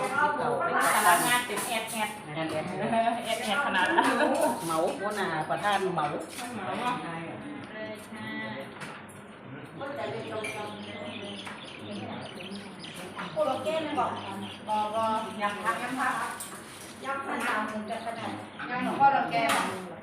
เป็นตารางานเต็มแอดแอดแอนแอนแอดแอดขนาดนั้นเหมาหัวหน้าประธานเหมาเลยค่ะโคโลเก้นบอกบอกยังพักยังพักยังขนาดมึงจะขนาดยังของโคโลเก้เหมือน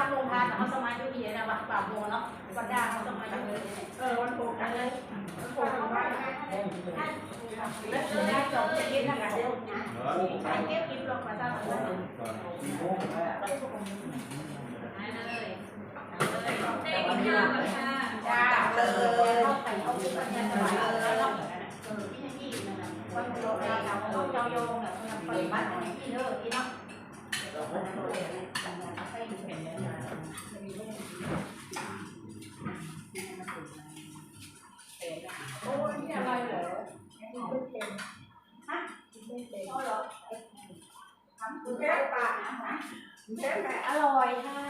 าอย่าทำโรงทานเอาสมัยดูดีนะวัดป่าโมเนาะวัดด่าเอาสมัยดูดีเออวันโผล่กันเลยแล้วเจอได้จบจะกินทางการเดียวนะใช้เก็บกินลงมาซะหน่อยได้กินข้าวแล้วค่ะจ้าเลยเข้าไปเอาไปกันเลย แม่แม่อร่อยค่ะ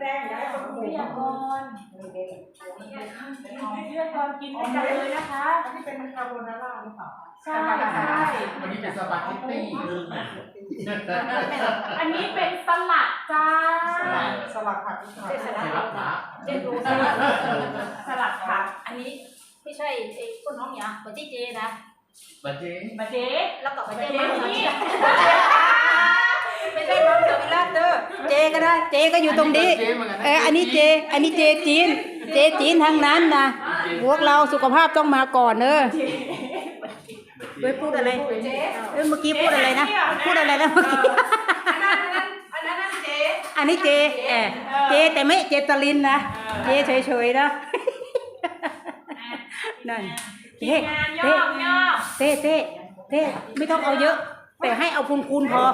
แดงได้ก็ถูกวิทยากรวิทยากรกินด้วยกันเลยนะคะอันนี้เป็นคาโบนาร่าหรือเปล่าใช่ใช่วันนี้เป็นสปาเกตตี้อันนี้เป็นสลัดจ้าสลัดผักใช่สลัดรั่มหมาเจ็ดดูสลัดสลัดผักอันนี้ไม่ใช่ไอ้คนน้องเนี่ยปฏิเจนะบัจเจมาเจแล้วก็ปมาฏิเจ๊เจมานี่ ไม่ใช่น้องเดวิลาเดอร์เจก็ได้ เจก็อยู่ตรงนี้เอออันนี้เจ อันนี้เจจีน เจจีนทางนั้นนะพวกเราสุขภาพต้องมาก่อนเนอะเว้ยพูดอะไรเอ้ยเมื่อกี้พูดอะไรนะ พูดอะไรนะเมื่อกี้อันนั้นอันนั้นอันนั้นนั่นเจอันนี้เจแอบเจแต่ไม่เจตลินนะ เจเฉยๆนะนั่นทีเต้มงานย่อมย่อมเต้เต้เต้ไม่ต้องเอาเยอะ แต่ให้เอาพูนคูณพอ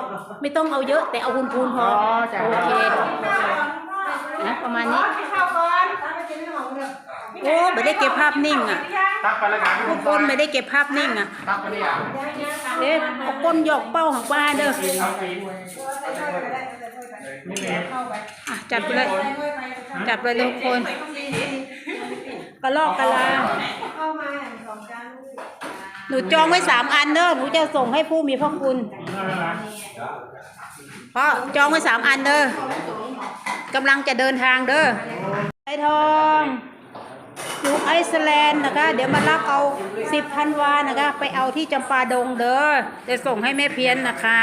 ไม่ต้องเอาเยอะ แต่เอาพูนคูณพอโอเคนะประมาณนี้เข้าก่อนโอ้ไม่ได้เก็บภาพนิ่งอะตักไปแล้วกันทุกคนไม่ได้เก็บภาพนิ่งอะตักไปได้ยังเอ๊ะเอาก้นหยอกเป้าของป้าเด้อเอาไปด้วยนี่ไงอะจัดไปเลยจัดไปเลยทุกคนกระลอกกระลา เหนูจองไว้สามอันเด้อหนูจะส่งให้ผู้มีพระคุณเพราะจองไว้สามอันเด้อกำลังจะเดินทางเด้อไอทองอยู่ไอซ์แลนด์นะคะ เดี๋ยวมารับเอาสิบพันวานะคะ ไปเอาที่จำปาดงเด้อจะส่งให้แม่เพียนนะคะ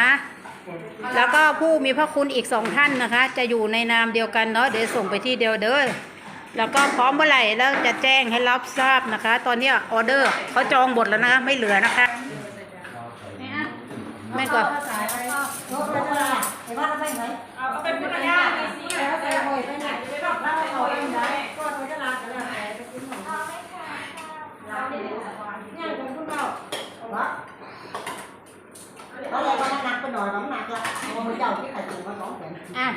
แล้วก็ผู้มีพระคุณอีกสองท่านนะคะ จะอยู่ในนามเดียวกันเนาะเดี๋ยวส่งไปที่เดียวเด้อ แล้วก็พร้อมเมื่อไหร่แล้วจะแจ้งให้รับทราบนะคะ ตอนนี้ออเดอร์เขาจองหมดแล้วนะคะไม่เหลือนะคะ ไม่ก็เป็นอะไรไอ้บ้านเอาเอาเป็นพุทธญาณไปสิแล้วแต่หอยไปไหนไปรอบบ้านักก็นอนนี้เนี่ยเป็นคุณเปล่าวะเขาเลยว่าหนักไปหน่อยน้ำหนักละเอาเจ้าที่ขายถูกมาสองแสนอะ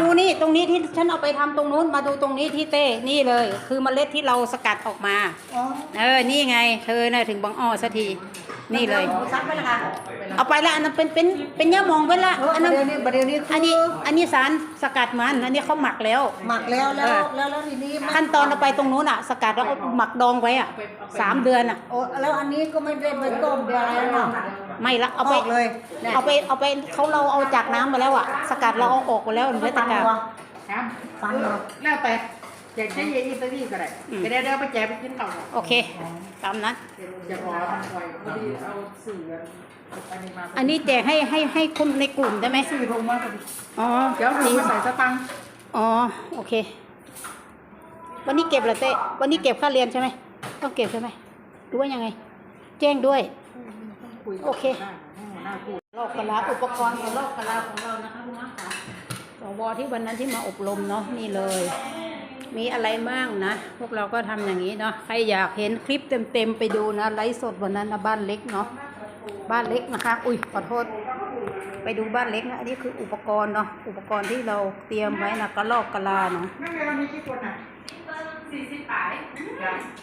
ดูนี่ตรงนี้ที่ฉันเอาไปทำตรงนู้นมาดูตรงนี้ที่เต้นี่เลย คือเมล็ดที่เราสกัดออกมาอ๋อเออนี่ไงเธอน่ะถึงบางอ้อสักทีนี่เลยซักไปละค่ะเอาไปละอันนั้นเป็นเป็นเป็นย่ามองไปละอัอันนนั้นนี้ประเดี๋ยวนี้อันนี้อันนี้สารสกัดมันอันนี้เขาหมักแล้ว หมักแล้วแล้วแล้วแล้วทีนี้ขั้นตอนเอาไปตรงนู้นอะ สกัดแล้วเอาหมักดองไว้อะสามเดือนอะโอ้แล้วอันนี้ก็ไม่ได้ไปต้มเดือนอะไรเนาะไม่ละเอาไปออกเลย เอาไปเอาไปเขาเราเอาจากน้ำมาแล้วอะ สกัดเราเอาออกไปแล้วเหลือแต่กากครับฟันเนาะแล้วแต่แจกใช้เยอิตาลีก็ได้เดี๋ยวเดี๋ยวไปแจกไปกินต่อโอเค ตามนั้น จะรอทำไว้พอดีเอาสื่ออันนี้มาอันนี้แจกให้ให้ให้คนในกลุ่มได้ไหมสื่อลงมาพอดีอ๋อเดี๋ยวถึงมาใส่สตังค์อ๋อ โอเค วันนี้เก็บเหรอเต้วันนี้เก็บค่าเรียนใช่ไหมต้องเก็บใช่ไหมหรือว่ายังไง แจ้งด้วยคุยโอเค ได้น่าพูดลอกกะลาอุปกรณ์ของลอกกะลาของเรานะคะคุณน้าค่ะส วที่วันนั้นที่มาอบรมเนาะนี่เลย มีอะไรบ้างนะ พวกเราก็ทำอย่างนี้เนาะใครอยากเห็นคลิปเต็มๆไปดูนะไลฟ์สดวันนั้นนะบ้านเล็กเนาะบ้านเล็กนะคะ อุ้ยขอโทษ ไปดูบ้านเล็กนะอันนี้คืออุปกรณ์เนาะอุปกรณ์ที่เราเตรียมไว้นะกระลอกกะลาเนาะนั่นเวลามีกี่คนอะสี่สิบปลาย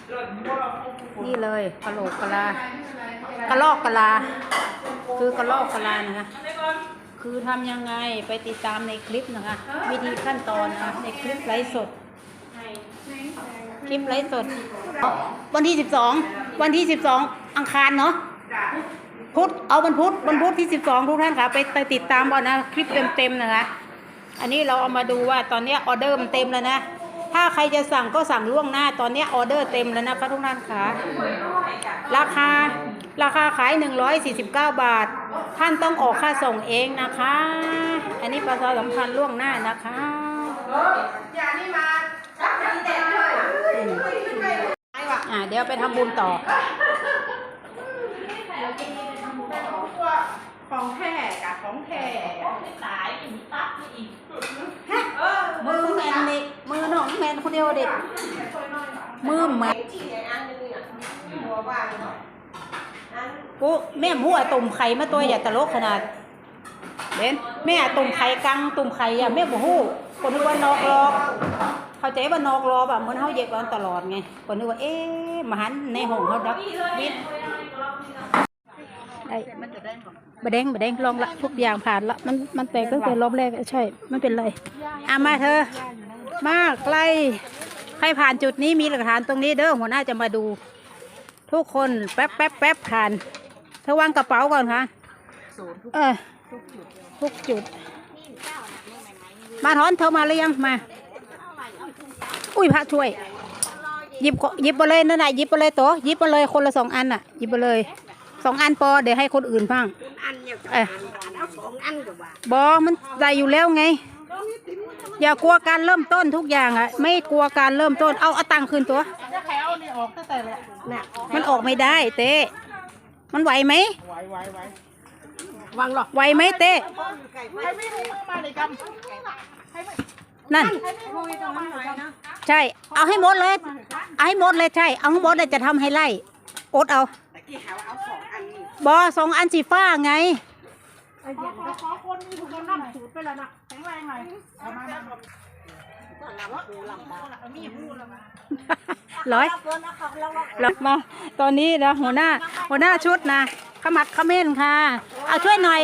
หล่นบัวเราคงนี่เลยกะโหลกกะลากะลอกกะลา คือกะลอกกะลานะคะ คือทำยังไงไปติดตามในคลิปนะคะ วิธีขั้นตอนนะคะในคลิปไลฟ์สด คลิปไลฟ์สด วันที่สิบสองวันที่สิบสองอังคารเนาะพุธเอาวันพุธวันพุธที่สิบสองทุกท่านค่ะ ไปไปติดตามเอานะคลิปเต็มๆนะคะ อันนี้เราเอามาดูว่าตอนเนี้ยออเดอร์มันเต็มแล้วนะถ้าใครจะสั่งก็สั่งล่วงหน้าตอนเนี้ยออเดอร์เต็มแล้วนะคะทุกท่านค่ะ ราคา ราคาขาย 149 บาท ท่านต้องออกค่าส่งเองนะคะ อันนี้ประชาสัมพันธ์ล่วงหน้านะคะอย่านี่มาจับมันเด็ดเลยอ่าเดี๋ยวไปทำบุญต่อ ของแท้กับของแท้สายอีกตั๊กอีกมือแมนเด็กมือน้องแมนคนเดียวเด็กมือแมน จีนอันนึงอะหัวว่าเนาะอันกูแม่หัวตุ่มไข่มาตัวอย่าตลกขนาดเบนแม่ตุ่มไข่กังตุ่มไข่อะแม่บ่ฮู้คนนึกว่านอกรอบเข้าใจว่านอกรอบอะเหมือนเฮาเย็บกันตลอดไงคนนึกว่าเอ๊ะมาหันในห้องเฮาดักวิทย์ได้บะแดงบะแดงลองละทุกอย่างผ่านละมันมันแตกตั้งแต่รอบแรกใช่ไม่เป็นไรอะมาเธอ มาใกล้ใครผ่านจุดนี้มีหลักฐานตรงนี้เด้อหัวหน้าจะมาดู ทุกคนแป๊บแป๊บแป๊บผ่านเธอวางกระเป๋าก่อนค่ะเออทุกจุด มาถอนเธอมาหรือยังมา อุ้ยพระช่วย หยิบก็หยิบไปเลยนั่นน่ะหยิบไปเลยโตะหยิบไปเลยคนละสองอันน่ะหยิบไปเลยสองอันพอเดี๋ยวให้คนอื่นบ้างอันเนี่ยเออเอาสองอันกับว่าบอมันได้อยู่แล้วไง อย่ากลัวการเริ่มต้นทุกอย่างอะ ไม่กลัวการเริ่มต้นเอาเอาตังค์คืนตัวถ้าใครเอานี่ออกตั้งแต่แหละน่ะมันออกไม่ได้เต้ มันไหวไหมไว้ไว้ไว้วางหรอกไหวไหมเต้ ใครไม่รู้มาในกรรมนั่น ใช่ เอาให้หมดเลย เอาให้หมดเลยใช่ เอาให้หมดเลยจะทำให้ไล่อดเอาตะกี้หาว่าเอาสองอันนี่บอสองอันสีฟ้าไง ขอขอขอคนมีทุกคนนั่งสูตรไปแล้วนะแข็งแรงหน่อยเอามามา มีหูแล้วมา ร้อยร้อยมาตอนนี้นะหัวหน้า หัวหน้าชุดนะขมักเขม้นค่ะ เอาช่วยหน่อย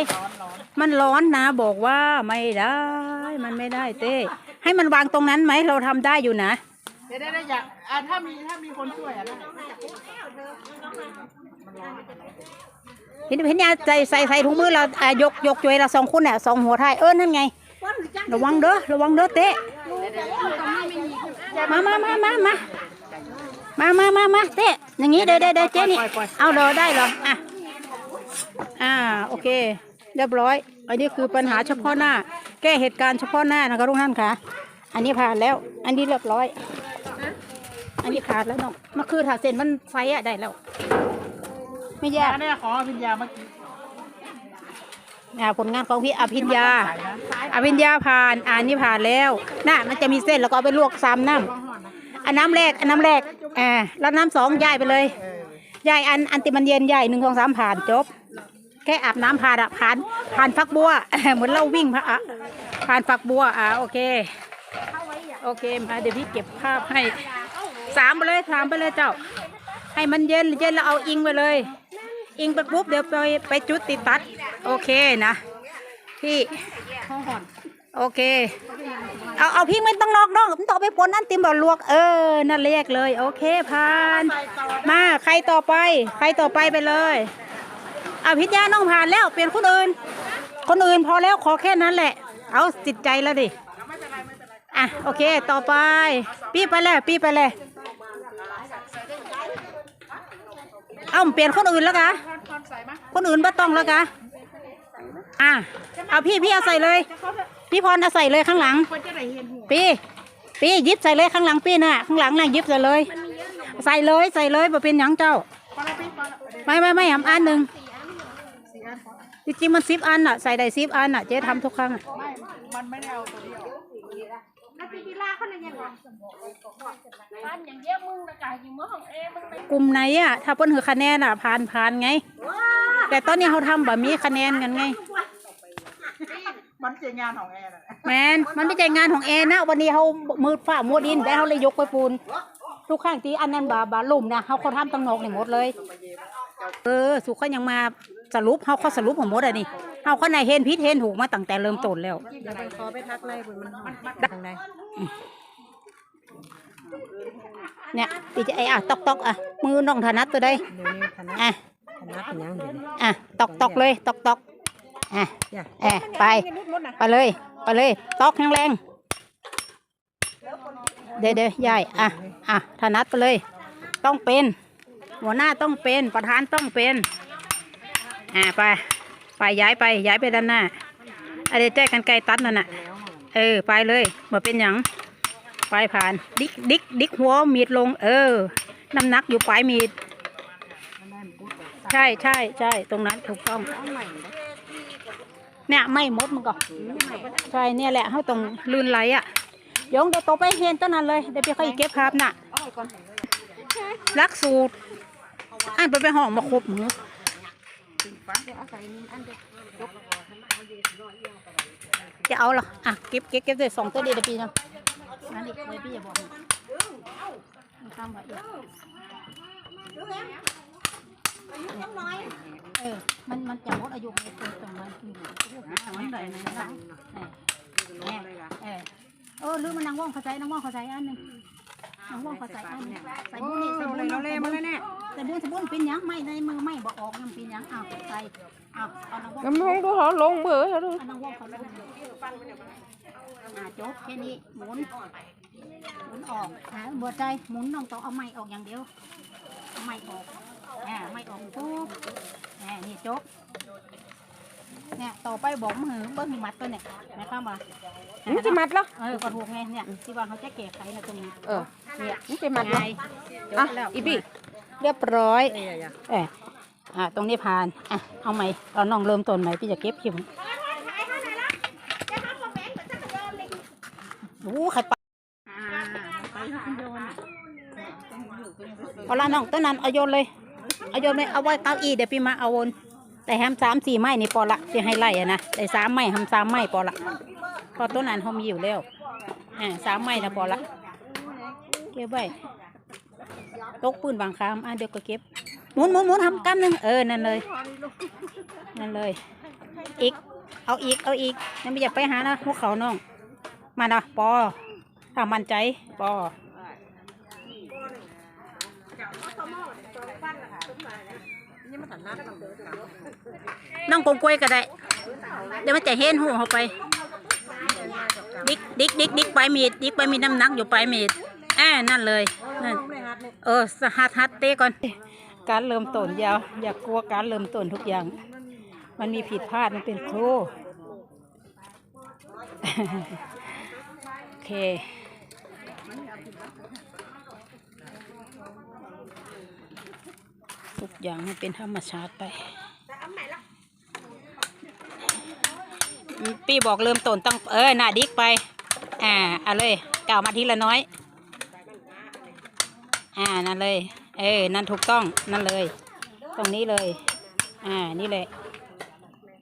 มันร้อนนะบอกว่าไม่ได้ มันไม่ได้เต้ ให้มันวางตรงนั้นไหมเราทำได้อยู่นะเดี๋ยวได้ได้อยากอ่าถ้ามีถ้ามีคนช่วยอะได้เห็นเห็นยาใส่ใส่ใส่ถุงมือเราอะยกยกจวยเราสองคนเนี่ยสองหัวท้ายเออนั่นไง ระวังเด้อระวังเด้อเตะ มามามามามามามามามาเตะอย่างงี้เด้เด้เด้เจ๊นี่เอาเด้อได้เหรออะอ่าโอเค เรียบร้อย อันนี้คือปัญหาเฉพาะหน้า แก้เหตุการณ์เฉพาะหน้านะคะทุกท่านค่ะอันนี้ผ่านแล้ว อันนี้เรียบร้อย อันนี้ผ่านแล้วเนาะมื่อคืนถ้าเส้นมันไฟอะได้แล้ว ไม่ยากอันนี้ขอพิญญาเมื่อกี้ อ่าผลงานของพี่อภิญญา อภิญญาผ่านอ่านนี่ผ่านแล้วน่ะมันจะมีเส้นแล้วก็เอาไปลวกซ้ำน้ำอันน้ำแรกอันน้ำแรกอ่าแล้วน้ำสองย้ายไปเลยย้ายอันอันติมันเย็นย้ายหนึ่งสองสามผ่านจบ แค่อาบน้ำผ่านอะผ่านผ่านฟักบัวเหมือนเราวิ่งพระอะผ่านฟักบัวอ่าโอเคโอเคมาเดี๋ยวพี่เก็บภาพให้สามไปเลยสามไปเลยเจ้า ให้มันเย็นเย็นแล้วเอาอิงไปเลย อิงไปปุ๊บเดี๋ยวไปไปจุดติดตัด โอเคนะพี่โอเค เอาเอาพี่ไม่ต้องนอกนอกมันต่องไปปนนั่นติมบ่ลวก เออ นั่นเรียกเลย โอเคผ่าน มาใครต่อไป ใครต่อไปไปเลยเอาพิญญาน้องผ่านแล้วเปลี่ยนคนอื่น คนอื่นพอแล้วขอแค่นั้นแหละ เอาจิตใจแล้วดิอะโอเค ต่อไป พี่ไปเลยพี่ไปเลยเอ้าเปลี่ยนคนอื่นแล้วกะคนอื่นไม่ต้องแล้วกะ อะเอาพี่พี่เอาใส่เลย พี่พรเอาใส่เลยข้างหลัง คนจะได้เห็นหัวปีปีหยิบใส่เลยข้างหลังปีน่ะข้างหลังน่ะหยิบใส่เลย ใส่เลยใส่เลยบ่เป็นหยังเจ้าพอแล้วพี่พอแล้วไม่ไม่ไม่ทำอันหนึ่งจริงๆมันซิปอันอะใส่ได้ซิปอันอะเจ๊ทำทุกครั้งอะไม่ มันไม่ได้เอาตัวเดียวแล้วพี่กีฬาเขาเนี่ยยังไงบ้านอย่างเดียวมึงนะกายอยู่เมื่อของเอมึงกลุ่มไหนอะถ้าเปิ้นหือคะแนนอะผ่านผ่านไงแต่ตอนนี้เขาทำแบบมีคะแนนกันไง มันเจียงานของแอร์น่ะแมนมันไม่ใช่งานของแอนนะ วันนี้เขามืดฝ้ามัวดินได้เขาเลยยกไปปูน ทุกครั้งที่อันนั้นบาบาลุ่มนะเขาเขาทำตั้งนอกนี่หมดเลย เออ สุขเขายังมาสรุปเขาเขาสรุปของหมดอะนี่เขาเขาในเห็นพิษเห็นถูกมาตั้งแต่เริ่มต้นแล้วเดี๋ยวไปขอไปทักไล่บุญมันทางใดเนี่ยปีจะไอ้อะตอกตอกอะมือน้องธนัดตัวใดเดี๋ยวนี้คณะอะคณะเป็นยังเดี๋ยวนี้อะตอกตอกเลยตอกตอก อะจ้ะแอะไป ไปเลย ไปเลย ตอกแรงๆเดี๋ยวเดี๋ยวยายอะอะธนัดไปเลย ต้องเป็น หัวหน้าต้องเป็น ประธานต้องเป็น อะไป ไปย้ายไป ย้ายไปด้านหน้าอะเดี๋ยวแจ้กันไกลตัดนั่นน่ะ เออ ไปเลยมาเป็นหยังไปผ่าน ดิกดิกดิกหัวมีดลง เออ น้ำหนักอยู่ปลายมีด ใช่ใช่ใช่ตรงนั้นถูกต้อง เนี่ยไม่หมดมันก็ใช่เนี่ยแหละเขาต้องลื่นไหลอะยงเดี๋ยวโตไปเห็นต้นนั้นเลยเดี๋ยวไปค่อยเก็บภาพน่ะรักสูตรอ่านไปไปห้องมาครบหมูจะเอาเหรออะเก็บเก็บเก็บเลยสองตัวเดียวเดี๋ยวพี่นะนั่นอีกเลยพี่อย่าบอกนะไม่ทำแบบนี้ เออ มันมันจะหมดอายุในตัวตรงนั้นมันไหนนะเออเออเออลืมมันนางว่องเข้าใจนางว่องเข้าใจอันหนึ่งนางว่องเข้าใจอันหนึ่งใส่บุญนี่ใส่บุญเราเล่มาแล้วเนี่ยใส่บุญใส่บุญเป็นยังไม่ในมือไม่บอกออกมันเป็นยังอ้าวใส่อ้าวเอานางว่องกำลังดูเขาลงเบอร์เขาดูนางว่องเขาลงอ่าจบแค่นี้หมุนหมุนออกหาเบิดใจหมุนน้องต้องเอาไม้ออกอย่างเดียวเอาไม้ออก อ่าไม้ออกปุ๊บอ่านี่จบเนี่ยต่อไปบอกมือเบิ้งมัดตัวเนี่ยนะครับว่ามันจะมัดเหรอเออกระถูกไงเนี่ยที่ว่าเขาจะแก้ไขนะตรงนี้เออเนี่ยมันจะมัดเหรอไงจอะบแล้วอีบี้เรียบร้อยเอ้ยอย่าเอออ่าตรงนี้ผ่านอะเอาใหม่เอาน้องเริ่มต้นใหม่พี่จะเก็บคิวโอ้ใครไปเอาละน้องต้นนั้นเอาโยนเลย เอาโยนเลยเอาไว้เก้าอี้เดี๋ยวพี่มาเอาวนแต่แฮมสามสี่ไม้นี่พอละที่ให้ไล่อะนะแต่สามไม้ทำสามไม้พอละพอต้นนั้นเขามีอยู่แล้วอ่าสามไม้นะพอละเก็บไว้ตกปืนบางคามอะเดี๋ยวก็เก็บหมุนหมุนหมุนทำกันหนึ่งเออนั่นเลยนั่นเลย อีก เอาอีกเอาอีกนั่นไม่อยากไปหานะพวกเขาน้องมานะปอถ้ามันใจปอ นี่มันถันหน้าต้องกงกล้วยก็ได้ เดี๋ยวมันจะเห็นหูเขาไป ดิกดิกดิกดิกไปมีดดิกไปมีน้ำหนักอยู่ไปมีดอ่านั่นเลยนั่นเออสหัสฮัดเต้ก่อน การเริ่มต้นยาว อย่ากกลัวการเริ่มต้นทุกอย่าง มันมีผิดพลาดมันเป็นครูโอเค ทุกอย่างมันเป็นธรรมชาติไปอืมพี่บอกเริ่มต้นต้องเออหน้าดิกไป อ่าเอาเลยกล่าวมาทีละน้อย อ่านั่นเลย เออนั่นถูกต้องนั่นเลย ตรงนี้เลย อ่านี่เลย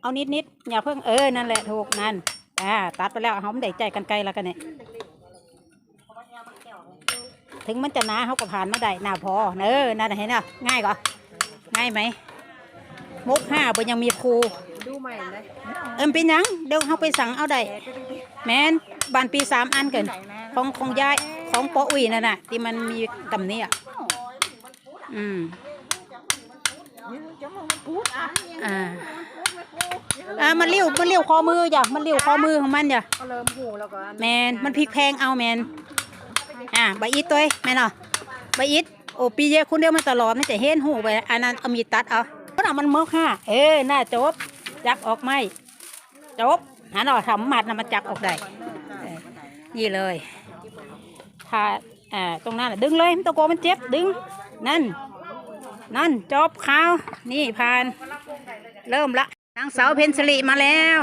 เอานิดนิดๆอย่าเพิ่งเออนั่นแหละถูกนั่นอ่าตัดไปแล้วเขาไม่ได้ใจกันไกลแล้วกันเนี่ยถึงมันจะหนาเขาก็ผ่านมาได้หน้าพอเออนั่นน่ะเห็นอะง่ายกว่า ง่ายไหมมุกห้าบนยังมีครูดูใหม่เลยเอิมเป็นหยังเดี๋ยวเขาไปสั่งเอาได้แมนบานปีสามอันเกินของของยายของปออุ้ยนั่นน่ะ ที่มันมีตำเนี้อะอืมอ่าอ่ามันเลี้ยวมันเลี้ยวคอมือจ้ะมันเลี้ยวคอมือของมันจ้ะก็เริ่มหูแล้วก็แมนมันพลิกแพงเอาแมนอ่าใบอิดตัวเองแมนเหรอใบอิด โอปีเยคุณเดียวมันตลอดไมันจะเห็นหูไปอันนั้นเอามีตัดเอาเพราะน่ะมันเมื่อค่าเอ้น่าจบจักออกไหมจบหาหน่อทำหมัดนะมันจักออกได้นี่เลยถ้าอ่าตรงนั้นดึงเลยมันตะโกมันเจ็บดึงนั่น นั่นจบขาวนี่ผ่าน เริ่มละนางสาวเพนสลิมาแล้ว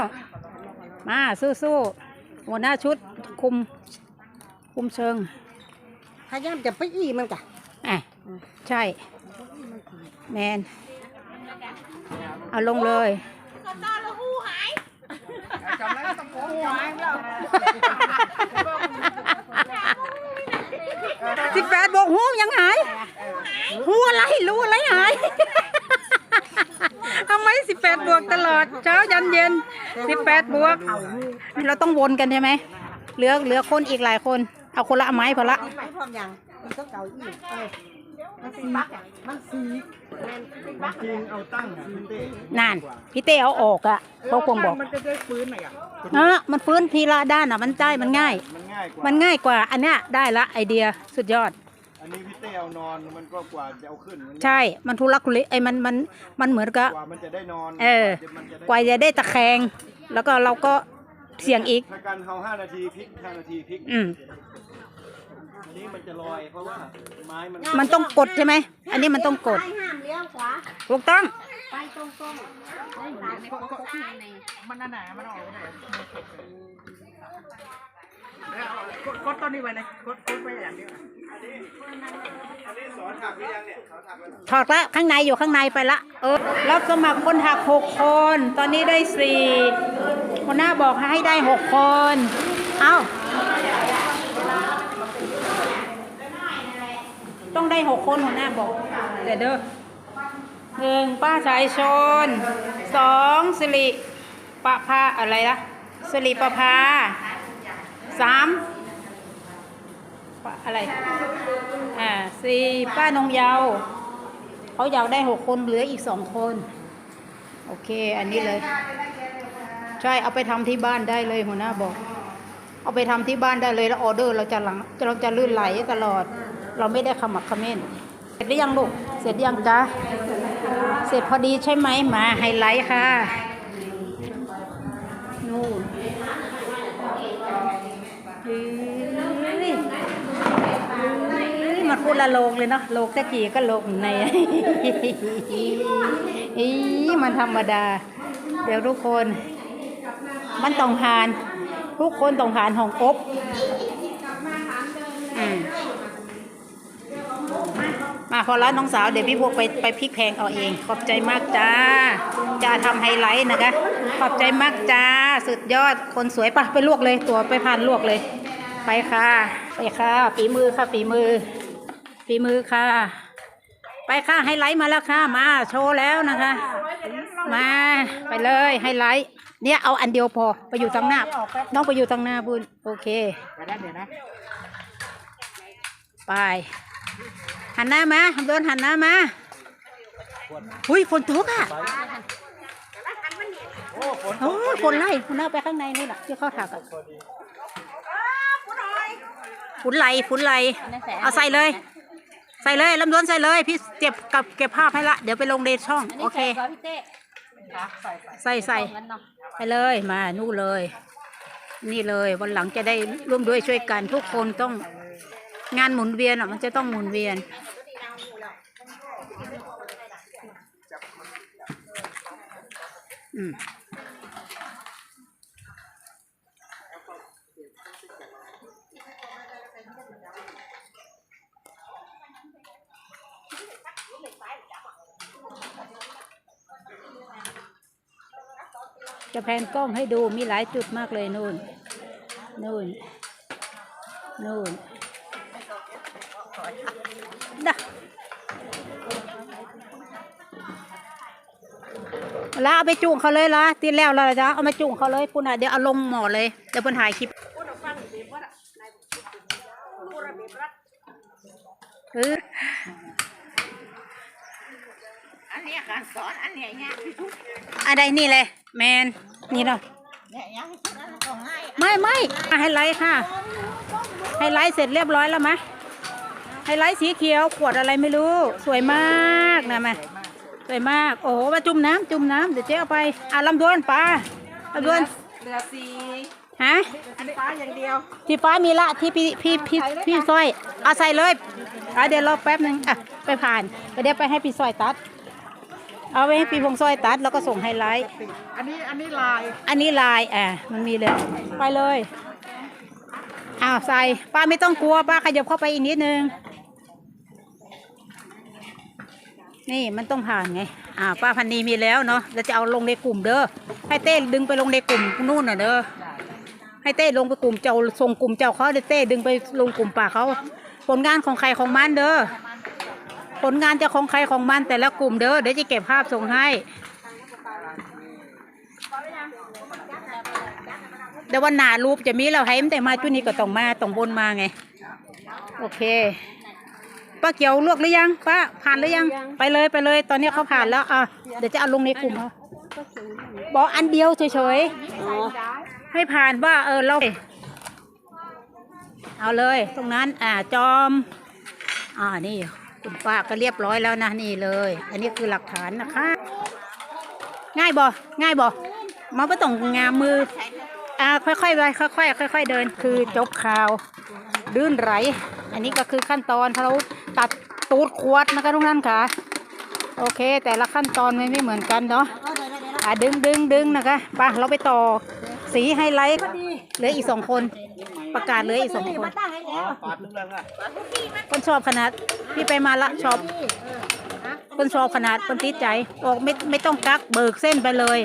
มาสู้ๆหัวหน้าชุดคุมคุมเชิงพยายามจะไปอีมันกะอะ ใช่ แมน เอาลงเลยจำได้ต้องโกงหายแล้วสิบแปดบวกบอกหูยังหายหูอะไรรู้อะไรหายทำไมสิบแปดบวกตลอด เช้ายันเย็นสิบแปดบวก เราต้องวนกันใช่ไหมเหลือเหลือคนอีกหลายคน เอาคนละไม้พอละไม่พร้อมยังมันก็เก่าอีกเออ มันสีบักอะมันสีแมนสีบักจริงเอาตั้งอะพี่เต้นานพี่เต้เอาออกอะเขาคงบอกมันจะได้ฟื้นหน่อยอะเออมันฟื้นทีละด้านอะมันได้มันง่าย มันง่ายกว่ามันง่ายกว่า อันเนี้ยได้ละไอเดียสุดยอด อันนี้พี่เต้เอานอนมันก็กว่าจะเอาขึ้นมันใช่ มันทุลักทุเลไอ้มันมันมันเหมือนกับกว่ามันจะได้นอนเออมันจะได้กว่าจะได้ตะแคง แล้วก็เราก็เสี่ยงอีกถ้าการเอาห้านาทีพลิกห้านาทีพลิกอืม อันนี้มันจะลอยเพราะว่าไม้มันมันต้องกดใช่ไหม อันนี้มันต้องกดไปห้ามเลี้ยวขวาถูกต้อง ไปตรงตรงๆได้หลายคนก็ข้างในมันหนาๆมันออกไปไหนกดกดต้นนี้ไว้นะกดกดไว้อย่างเดียวอันนี้สอนถักหรือยังเนี่ยเขาถักไว้แล้วถอดละข้างในอยู่ข้างในไปละ เออ รับสมัครคนหักหกคน ตอนนี้ได้สี่หัวหน้าบอกให้ได้หกคน เอ้า ต้องได้หกคนหัวหน้าบอกเดี๋ยวเด้อหนึ่งป้าสายชนสองสิริปะพาอะไรละสิริประภาสามอะไรอ่าสี่ป้านงเยาวเขาอยากได้หกคนเหลืออีกสองคน โอเค อันนี้เลย ใช่เอาไปทำที่บ้านได้เลยหัวหน้าบอก เอาไปทำที่บ้านได้เลยแล้วออเดอร์เราจะหลังเราจะลื่นไหลตลอด เราไม่ได้ขมักขม้นเสร็จหรือยังลูก เสร็จยังจ๊ะ เสร็จพอดีใช่ไหมมาไฮไลท์ค่ะ นู่นเฮ้ยมันพูดละโลกเลยเนาะโลกตะกี้ก็โลกในอีมันธรรมดา เดี๋ยวทุกคน มันต้องผ่าน ทุกคนต้องผ่านห้องอบอืม มาพอแล้วน้องสาวเดี๋ยวพี่พวกไปไปพลิกแพงเอาเอง ขอบใจมากจ้าจะทำไฮไลท์นะคะ ขอบใจมากจ้า สุดยอดคนสวยปะไปลวกเลยตัวไปผ่านลวกเลย ไปค่ะ ไปค่ะฝีมือค่ะฝีมือฝีมือค่ะ ไปค่ะไฮไลท์มาแล้วค่ะ มาโชว์แล้วนะคะ มาไปเลยไฮไลท์เนี่ยเอาอันเดียวพอไปอยู่ทางหน้าน้องไปอยู่ทางหน้าบุญโอเคไปได้เดี๋ยวนะไป หันหน้ามาโดนหันหน้ามาหุ้ยฝนตกอะโอ้ฝนโอ้ยฝนไล่ฝนไล่ไปข้างในนู่นอะที่เข้าถักอะฝุ่นไหลฝุ่นไหลเอาใส่เลย ใส่เลยลำดวนใส่เลย พี่เก็บกับเก็บภาพให้ละ เดี๋ยวไปลงในช่อง โอเค ใส่ใส่ไปเลยมานู่นเลย นี่เลยวันหลังจะได้ร่วมด้วยช่วยกันทุกคนต้องงานหมุนเวียนอะมันจะต้องหมุนเวียน อืมจะแพนกล้องให้ดูมีหลายจุดมากเลยนู่น นู่น นู่นดะ แล้วเอาไปจุ่งเขาเลยละตีแล้วแล้วจ้ะเอามาจุ่งเขาเลยปุ่นอะเดี๋ยวเอาลงหมอเลยเดี๋ยวปุ่นถ่ายคลิปเอออันนี้การสอนอันนี้เนี่ยอะไรนี่เลยแมนนี่เนาะไม่ไม่ไฮไลท์ค่ะไฮไลท์เสร็จเรียบร้อยแล้วมะไฮไลท์สีเขียวขวดอะไรไม่รู้ สวยมากนะมา สวยมาก โอ้โหมาจุ่มน้ำจุ่มน้ำเดี๋ยวเจ๊เอาไปอะลำดวนปลาลำดวนเหลือสีฮะอันนี้ฟ้าอย่างเดียวที่ฟ้ามีละที่พี่พี่พี่พี่สร้อยเอาใส่เลยอะเดี๋ยวรอแป๊บนึงอะไปผ่านเดี๋ยวไปให้พี่สร้อยตัด เอาไว้ให้พี่พงสร้อยตัดแล้วก็ส่งไฮไลท์อันนี้อันนี้ลาย อันนี้ลายอะมันมีเลยไปเลยอ้าวใส่ป้าไม่ต้องกลัวป้าขยับเข้าไปอีกนิดนึง นี่มันต้องผ่านไง อ่า ป้าพันนีมีแล้วเนาะเราจะเอาลงในกลุ่มเด้อ ให้เต้ดึงไปลงในกลุ่มนู่นน่ะเด้อ ให้เต้ลงไปกลุ่มเจ้าส่งกลุ่มเจ้าเขาเดี๋ยวเต้ดึงไปลงกลุ่มป่าเขา ผลงานของใครของมันเด้อ ผลงานจะของใครของมันแต่ละกลุ่มเด้อ เดี๋ยวจะเก็บภาพส่งให้เดี๋ยววันหนารูปจะมีเราให้มแต่มาจุดนี้ก็ต้องมาต้องบนมาไง โอเค ป้าเกียวลวกหรือยังป้าผ่านหรือยัง ไปเลยไปเลย ตอนนี้เขาผ่านแล้วอะเดี๋ยวจะเอาลงในกลุ่มเขาบอกอันเดียวเฉยๆให้ผ่านว่าเออเราเอาเลยตรงนั้นอ่าจอม อ่านี่ คุณป้าก็เรียบร้อยแล้วนะนี่เลย อันนี้คือหลักฐานนะคะ ง่ายบ่ง่ายบ่มาไม่ต้องงามมืออ่าค่อยๆไปค่อยๆค่อยๆเดินคือจบข่าวลื่นไหล อันนี้ก็คือขั้นตอนเรา ตัดตูดขวดนะคะทุกท่านค่ะ โอเค แต่ละขั้นตอนมันไม่เหมือนกันเนาะอ่าดึงดึงดึงนะคะไปเราไปต่อสีไฮไลท์เหลืออีกสองคน ประกาศเหลืออีกสองคนคนชอบขนาดพี่ไปมาละชอบคนชอบขนาดคนติดใจบอกไม่ไม่ต้องกักเบิกเส้นไปเลย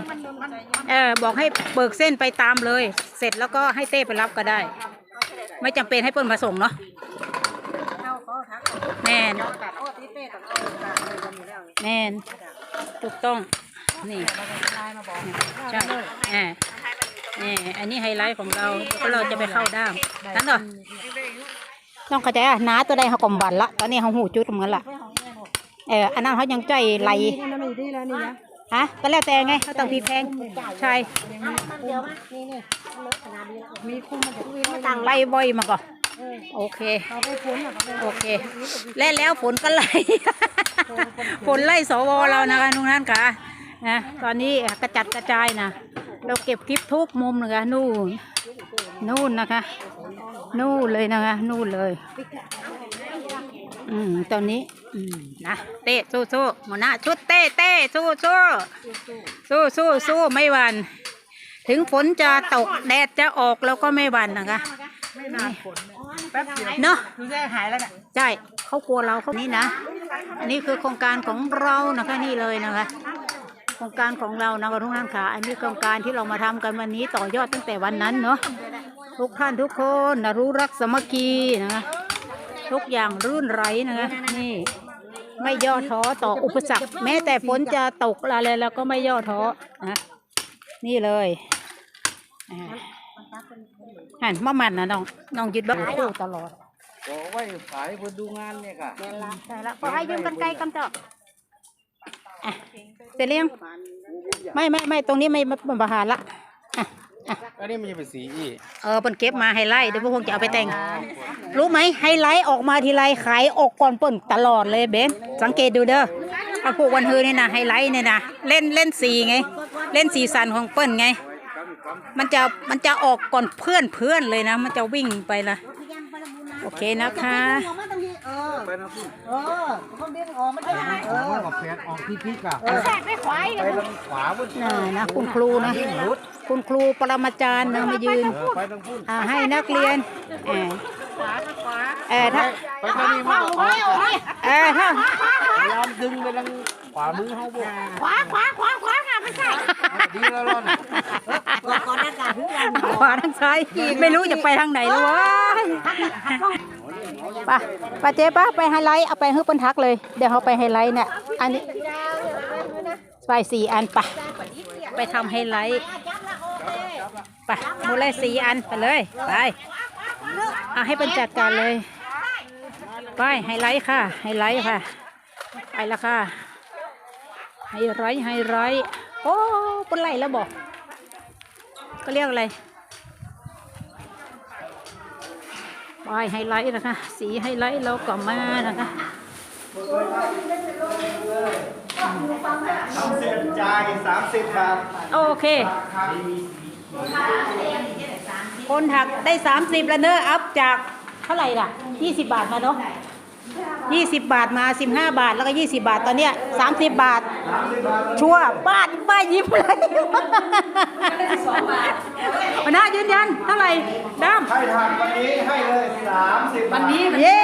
เออบอกให้เบิกเส้นไปตามเลย เสร็จแล้วก็ให้เต้ไปรับก็ได้ ไม่จำเป็นให้เปิ้ลมาส่งเนาะ แม่นแม่นถูกต้อง นี่ใช่แหมนี่อันนี้ไฮไลท์ของเราเพราะเราจะไปเข้าด้ามนั่นเหรอต้องเข้าใจอะน้าตัวใดเขากลมบันละ ตอนนี้เขาหูจุดเหมือนละเอออันนั้นเขายังใจไหลฮะก็แล้วแต่ไงเขาต้องทีแพงใช่มีคุ้มมันจางไล่บ่อยมาก่อน โอเคเอาไปพ้นอะเขาไปโอเค และแล้วฝนก็ไล่ ฝนไล่สวเรานะคะทุกท่านค่ะนะตอนนี้กระจัดกระจายนะเราเก็บคลิปทุกมุมเลยค่ะนู่นนู่นนะคะ นู่นเลยนะคะ นู่นเลย อืมตอนนี้อืมนะเต้สู้สู้หมอหน้าชุดเต้เต้สู้สู้สู้สู้สู้ไม่หวัน่นถึงฝนจะตกแดดจะออกเราก็ไม่หวั่นนะคะ แป๊บเดียวเนาะคือแค่หายแล้วน่ะใช่เขากลัวเราเขานี่นะอันนี้คือโครงการของเรานะคะนี่เลยนะคะโครงการของเรานะวันทุกท่านค่ะอันนี้โครงการที่เรามาทำกันวันนี้ต่อยอดตั้งแต่วันนั้นเนาะทุกท่านทุกคนนะรู้รักสามัคคีนะคะทุกอย่างรื่นไหรนะคะนี่ไม่ย่อท้อต่ออุปสรรค แม้แต่ฝนจะตกอะไรเราก็ไม่ย่อท้อนะนี่เลยอ่า หันมามันนะน้องน้องยึดบ้าคู่ตลอดบอกไว้ขายเพื่อดูงานเนี่ยค่ะใช่แล้วขอให้ยืมกันไกลกำจอบอะเสร็จหรือยังไม่ไม่ไม่ตรงนี้ไม่ไม่ไม่ประหารละอะอะอันนี้มันจะเป็นสีอีกเออเปิ้นเก็บมาไฮไลท์เดี๋ยวพวกผมจะเอาไปแต่ง รู้ไหมไฮไลท์ออกมาทีไรขายออกก่อนเปิ้นตลอดเลยเบนสังเกตดูเด้อถ้าพวกวันฮือนี่นะไฮไลท์เนี่ยนะเล่นเล่นสีไง เล่นสีสันของเปิ้นไง มันจะมันจะออกก่อนเพื่อนเพื่อนเลยนะ มันจะวิ่งไปละโอเคนะคะไปนะพี่เออเขาเรียกออกมันได้เออออกแฟนออกพี่พี่ก่ะแทรกไม่ควายไปทางขวาบนนะคุณครูนะคุณครูปรมาจารย์นะมายืนเอาให้นักเรียนเออเออถ้าไปทางนี้มันก็เออถ้าพยายามดึงไปทางขวามือเขาบอกขวาขวาขวาขวา ค่ะไม่ใช่ดีแล้วล่ะนก่อนน้ากากทุกอย่างขวาทางซ้ายไม่รู้จะไปทางไหนแล้ววะไปไปเจ๊ป้าไปไฮไลท์เอาไปให้ปนทักเลย เดี๋ยวเขาไปไฮไลท์เนี่ยอันนี้ไปสี่อันไปไปทำไฮไลท์ไปหมูเลยสี่อันไปเลยไปเอาให้เป็นจัดการเลยไปไฮไลท์ค่ะไฮไลท์ค่ะ ไปล้วค่ะไฮไลท์ไฮไลท์ โอ้เป็นไรแล้วบอก ก็เรียกอะไรปลายไฮไลท์นะคะ สีไฮไลท์เราก็มานะคะสามสิบจ่ายสามสิบบาท โอเค คนถักได้สามสิบแล้วเนอะอัพจากเท่าไหร่ล่ะยี่สิบบาทมาเนาะ ยี่สิบบาทมาสิบห้าบาทแล้วก็ยี่สิบาทตอนเนี้ยสามสิบบาท ชัวร์ป้าป้ายิ้มเลยหัวหน้ายืนยันเท่าไหร่ด้ามให้ทานวันนี้ให้เลยสามสิบวันนี้เย้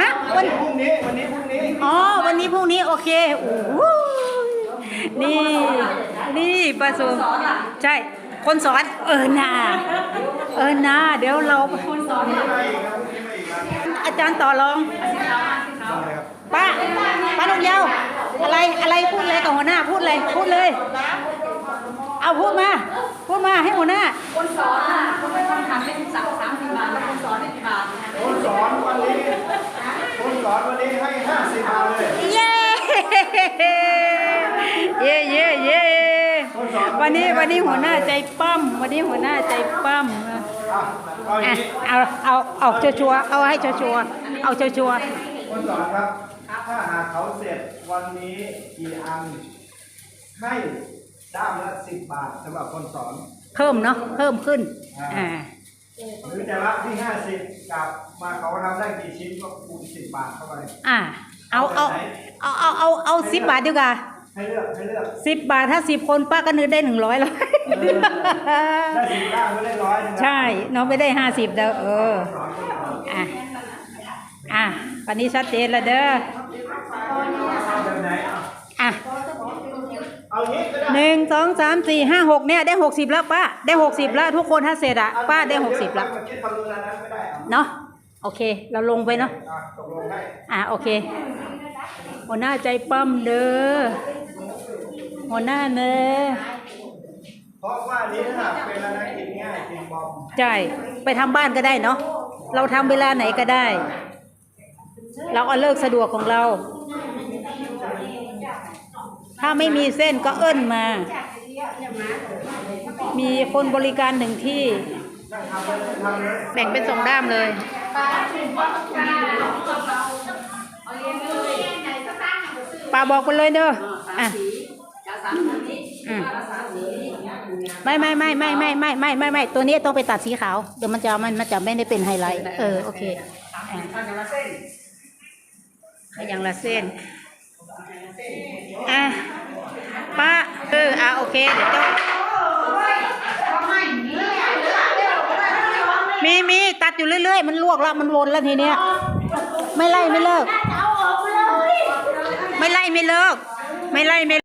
ฮะวันพรุ่งนี้วันนี้พรุ่งนี้อ๋อวันนี้พรุ่งนี้โอเคโอ้โหนี่นี่ประสูใช่ คนสอนเออนาเออนาเดี๋ยวเรา คนสอนอาจารย์ต่อรองป้าป้านกเยาวอะไรอะไรพูดเลยกับหัวหน้าพูดเลยพูดเลย เอาพูดมา พูดมาให้หัวหน้า คนสอนอะคนเป็นคนทำเป็นสามสามสิบบาทแล้วคนสอนได้กี่บาทคนสอนวันนี้คนสอนวันนี้ให้ห้าสิบบาทเลยเย้เย้เย้เย้วันนี้วันนี้หัวหน้าใจปั้มวันนี้หัวหน้าใจปั้มอะ เอาอย่าอะงนี้เอาเอาเอาชัวร์ๆเอาให้ชัวร์ๆเอาชัวร์คนสอนครับ ถ้าหากเขาเสร็จวันนี้กี่อัน ให้ด้ามละสิบบาทสำหรับคนสอน ๆเพิ่มเนาะเพิ่มขึ้นอ่าหรือจะรับที่ห้าสิบกับมาเขาทำได้กี่ชิ้นก็คูณสิบบาทเข้าไปอ่าเอาเอาเอาเอาเอาเอาสิบบาทดีกว่า ให้เลือกให้เลือก สิบบาทถ้าสิบคนป้าก็นึกได้หนึ่งร้อยแล้วได้สิบด้ามก็ได้ร้อยหนึ่งนะใช่น้องไม่ได้ห้าสิบแล้วเออสอนคนสอนอะ อะวันนี้ชัดเจนแล้วเด้อ เอาแบบไหนเอาอะเอางี้ก็ได้หนึ่งสองสามสี่ห้าหกเนี่ยได้หกสิบแล้วป้าได้หกสิบแล้วทุกคนถ้าเสร็จอะป้าได้หกสิบแล้ว เมื่อกี้คำนวณอันนั้นไม่ได้เอาเนาะโอเค เราลงไปเนาะ อะตกลงให้ อะโอเคหัวหน้าใจปั้มเด้อ หัวหน้าเนอะเพราะว่านี้ถ้าเป็นอะไรกินง่ายกินบอมใช่ไปทำบ้านก็ได้เนาะเราทำเวลาไหนก็ได้ เราเอาเลิกสะดวกของเรา ถ้าไม่มีเส้นก็เอิ้นมา มีคนบริการหนึ่งที่ แบ่งเป็นสองด้ามเลยป้าบอกไปเลยเด้ออะอืม ไม่ไม่ไม่ไม่ไม่ไม่ไม่ไม่ไม่ตัวนี้ต้องไปตัดสีขาวเดี๋ยวมันจะมันมันจะไม่ได้เป็นไฮไลท์เออโอเคอะให้อย่างละเส้นอะป้าเอออะโอเคเดี๋ยวต้องมีมีตัดอยู่เรื่อยๆ มันลวกแล้วมันวนแล้วทีเนี้ยไม่ไล่ไม่เลิก ไม่ไล่ไม่เลิก ไม่ไล่ไม่